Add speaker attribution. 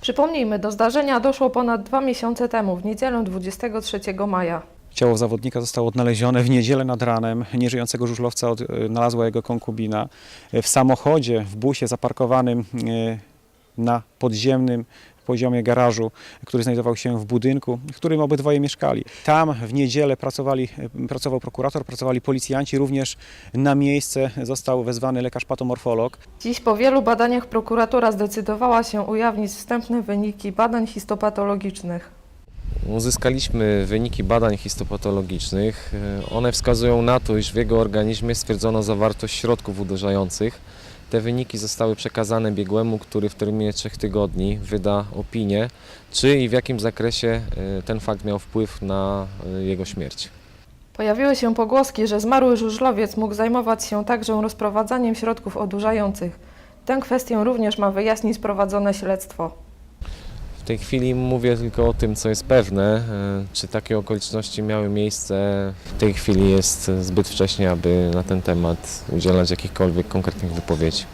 Speaker 1: Przypomnijmy, do zdarzenia doszło ponad dwa miesiące temu, w niedzielę 23 maja.
Speaker 2: Ciało zawodnika zostało odnalezione w niedzielę nad ranem. Nieżyjącego żużlowca odnalazła jego konkubina. W samochodzie, w busie zaparkowanym e, na podziemnym poziomie garażu, który znajdował się w budynku, w którym obydwoje mieszkali. Tam w niedzielę pracowali, pracował prokurator, pracowali policjanci, również na miejsce został wezwany lekarz patomorfolog.
Speaker 1: Dziś po wielu badaniach prokuratura zdecydowała się ujawnić wstępne wyniki badań histopatologicznych.
Speaker 3: Uzyskaliśmy wyniki badań histopatologicznych. One wskazują na to, iż w jego organizmie stwierdzono zawartość środków uderzających. Te wyniki zostały przekazane biegłemu, który w terminie trzech tygodni wyda opinię, czy i w jakim zakresie e, ten fakt miał wpływ na e, jego śmierć.
Speaker 1: Pojawiły się pogłoski, że zmarły żużlowiec mógł zajmować się także rozprowadzaniem środków odurzających. Tę kwestię również ma wyjaśnić prowadzone śledztwo.
Speaker 3: W tej chwili mówię tylko o tym, co jest pewne. E, Czy takie okoliczności miały miejsce? W tej chwili jest zbyt wcześnie, aby na ten temat udzielać jakichkolwiek konkretnych wypowiedzi.